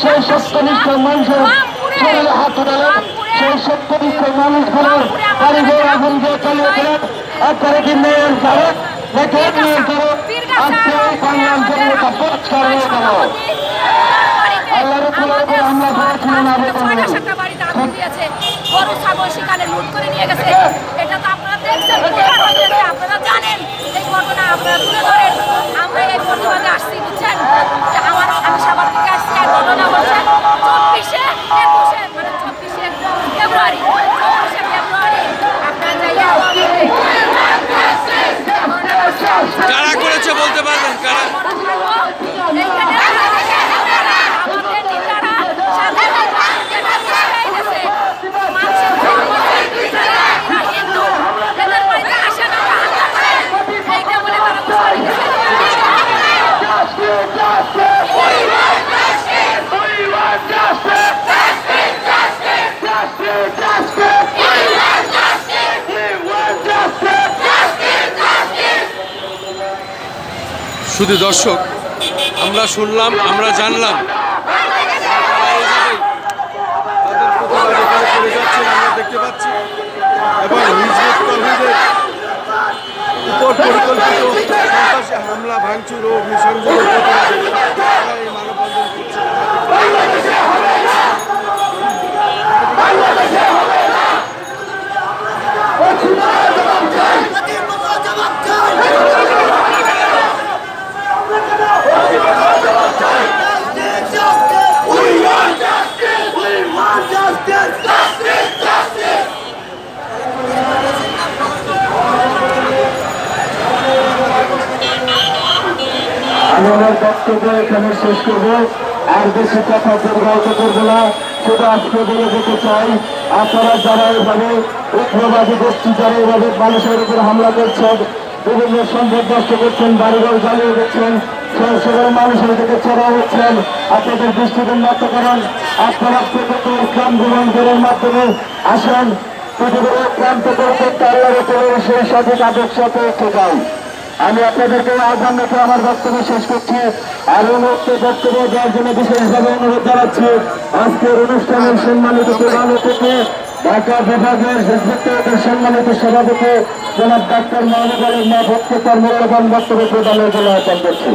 সেই সত্যনিষ্ঠ মানুষের শরীরে হাত উঠালেন সেই সত্যনিষ্ঠ মানুষগুলো কারিগর আগুন দিয়ে চালিয়ে দিলেন আপনারা কি মেয়ের যাবে দেখে মেয়ের আজকে বাংলার জন্য পরিষ্কার হয়ে গেল আল্লাহর উপরে উপরে হামলা করেছিলেন আবেদন গরু সেখানে লুট করে নিয়ে গেছে। এটা তো আপনারা দেখছেন আপনারা জানেন এই ঘটনা, আপনারা তুলে ধরেন। আমরা এই প্রতিবাদে আসছি, বুঝছেন? যে আমার আমি সাবার থেকে আসছি আর ঘটনা হচ্ছে চব্বিশে একুশে মানে চব্বিশে ফেব্রুয়ারি ফেব্রুয়ারি। আপনারা যাইয়া কারা করেছে বলতে পারবেন? কারা? শুধু দর্শক, আমরা শুনলাম, আমরা জানলাম। দেখতে পাচ্ছি এবং উপর পরিকল্পিত হামলা, ভাঙচুর ও অগ্নিসংযোগের আমার বক্তব্য এখানে শেষ করব। আর বেশি কথা দুর্গত করব না, শুধু আজকে বলে যেতে চাই, আপনারা যারা এইভাবে উগ্রবাদী গোষ্ঠী, যারা এইভাবে মানুষের উপর হামলা করছেন, বিভিন্ন সম্পদ নষ্ট করছেন, বাড়িঘর জ্বালিয়ে দিচ্ছেন মানুষের দিকে চড়া হচ্ছেন আপনাদের দৃষ্টিকে নত করেন, আপনারা প্রকৃত ইসলাম গ্রহণ মাধ্যমে আসেন পৃথিবীর ক্রান্ত করতে আল্লাহ সেই সঠিক আদর্শ পৌঁছে যান। আমি আপনাদেরকে আহ্বান রেখে আমার বক্তব্য শেষ করছি আর মুহূর্তে বক্তব্য দেওয়ার জন্য বিশেষভাবে অনুরোধ জানাচ্ছি। আজকের অনুষ্ঠানের সম্মানিত প্রধান অতিথি ঢাকা বিভাগের হিজবুত্তরের সম্মানিত সভাপতি জনাব ডাক্তার মাহমুদ আলী মা ভক্ত তার মূল্যবান বক্তব্য প্রদানের জন্য আহ্বান করছি।